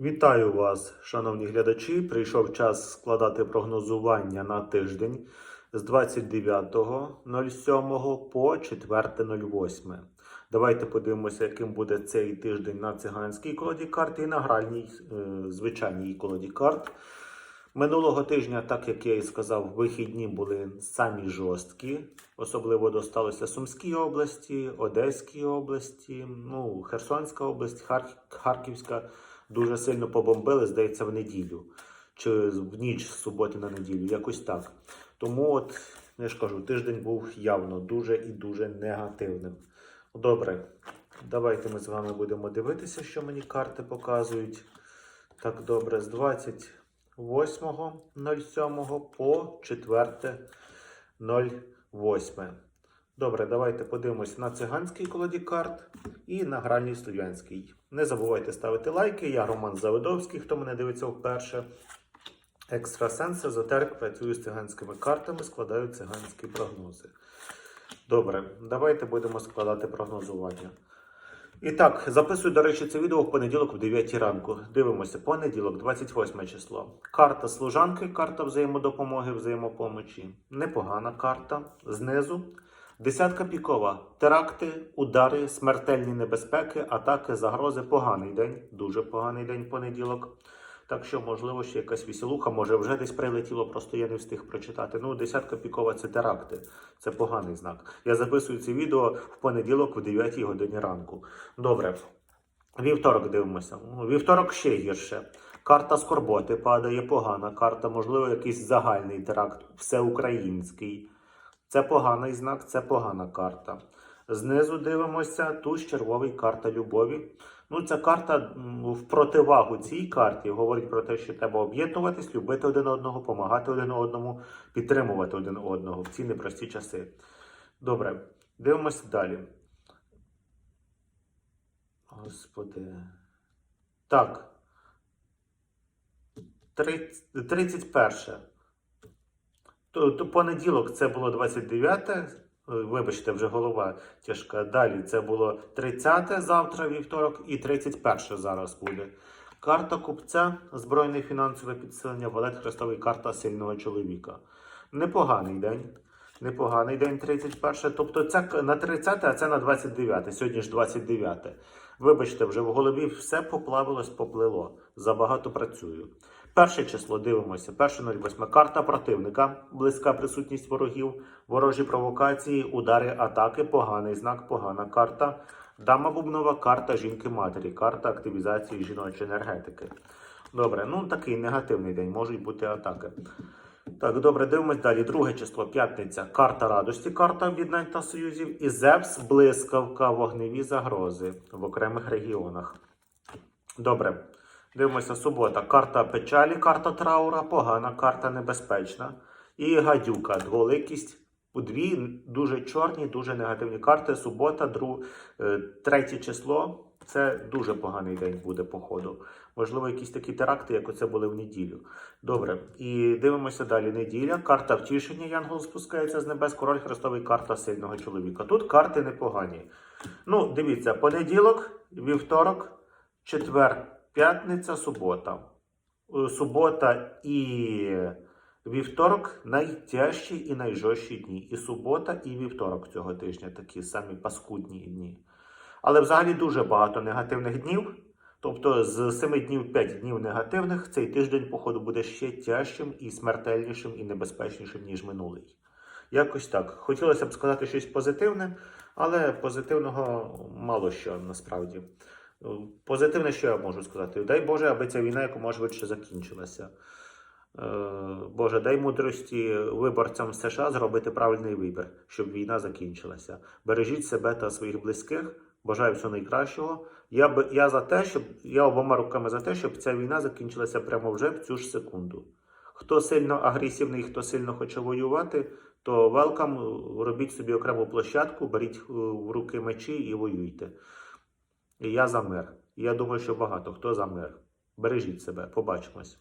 Вітаю вас, шановні глядачі. Прийшов час складати прогнозування на тиждень з 29.07 по 4.08. Давайте подивимося, яким буде цей тиждень на циганській колоді карт і на гральній е, звичайній колоді карт. Минулого тижня, так як я і сказав, вихідні були самі жорсткі. Особливо досталося Сумській області, Одеській області, ну, Херсонська область, Хар- Харківська дуже сильно побомбили, здається, в неділю. Чи в ніч з суботи на неділю, якось так. Тому, от, я ж кажу, тиждень був явно дуже і дуже негативним. Добре, давайте ми з вами будемо дивитися, що мені карти показують. Так, добре, з 28.07 по 4.08. Добре, давайте подивимось на циганський колоді карт і на гральній студентській. Не забувайте ставити лайки. Я Роман Заводовський, хто мене дивиться вперше. Екстрасенс, езотерик, працюю з циганськими картами, складаю циганські прогнози. Добре, давайте будемо складати прогнозування. І так, записую, до речі, це відео в понеділок в 9 ранку. Дивимося, понеділок, 28 число. Карта служанки, карта взаємодопомоги, взаємопомочі. Непогана карта. Знизу. Десятка пікова. Теракти, удари, смертельні небезпеки, атаки, загрози. Поганий день. Дуже поганий день понеділок. Так що, можливо, ще якась веселуха, може вже десь прилетіло, просто я не встиг прочитати. Ну, десятка пікова це теракти. Це поганий знак. Я записую це відео в понеділок в 9 годині ранку. Добре. Вівторок дивимося. Ну, Вівторок ще гірше. Карта скорботи падає погана. Карта, можливо, якийсь загальний теракт, всеукраїнський. Це поганий знак, це погана карта. Знизу дивимося, туз червовий карта любові. Ну, ця карта в противагу цій карті говорить про те, що треба об'єднуватись, любити один одного, допомагати один одному, підтримувати один одного в ці непрості часи. Добре, дивимося далі. Господи. Так. 31. То, то понеділок це було 29, е, вибачте, вже голова тяжка. Далі це було 30 завтра, вівторок, і 31 зараз буде. Карта купця, збройне фінансове підсилення, валет Христовий, карта сильного чоловіка. Непоганий день. Непоганий день 31. Тобто це на 30, а це на 29. Сьогодні ж 29. Вибачте, вже в голові все поплавилось, поплило. Забагато працюю. Перше число дивимося. Перше 08. Карта противника, близька присутність ворогів, ворожі провокації, удари, атаки, поганий знак, погана карта. Дама бубнова, карта жінки-матері, карта активізації жіночої енергетики. Добре, ну такий негативний день, можуть бути атаки. Так, добре, дивимось далі. Друге число, п'ятниця. Карта радості, карта об'єднань та союзів. І Зевс, блискавка, вогневі загрози в окремих регіонах. Добре. Дивимося, субота. Карта печалі, карта траура, погана, карта небезпечна. І гадюка, дволикість. У дві дуже чорні, дуже негативні карти. Субота, дру... е, третє число. Це дуже поганий день буде, походу. Можливо, якісь такі теракти, як оце були в неділю. Добре. І дивимося далі. Неділя. Карта втішення. Янгол спускається з небес. Король Христовий, карта сильного чоловіка. Тут карти непогані. Ну, дивіться, понеділок, вівторок, четвер, п'ятниця, субота. Е, Субота і вівторок найтяжчі і найжорстчі дні. І субота, і вівторок цього тижня такі самі паскудні дні. Але взагалі дуже багато негативних днів. Тобто з 7 днів 5 днів негативних цей тиждень, походу, буде ще тяжчим і смертельнішим і небезпечнішим, ніж минулий. Якось так. Хотілося б сказати щось позитивне, але позитивного мало що насправді. Позитивне, що я можу сказати? Дай Боже, аби ця війна якомога швидше закінчилася. Е, Боже, дай мудрості виборцям США зробити правильний вибір, щоб війна закінчилася. Бережіть себе та своїх близьких. Бажаю всього найкращого. Я б я за те, щоб я обома руками за те, щоб ця війна закінчилася прямо вже в цю ж секунду. Хто сильно агресивний, хто сильно хоче воювати, то велкам, робіть собі окрему площадку, беріть е, в руки мечі і воюйте. І я за мир. І я думаю, що багато хто за мир. Бережіть себе, побачимось.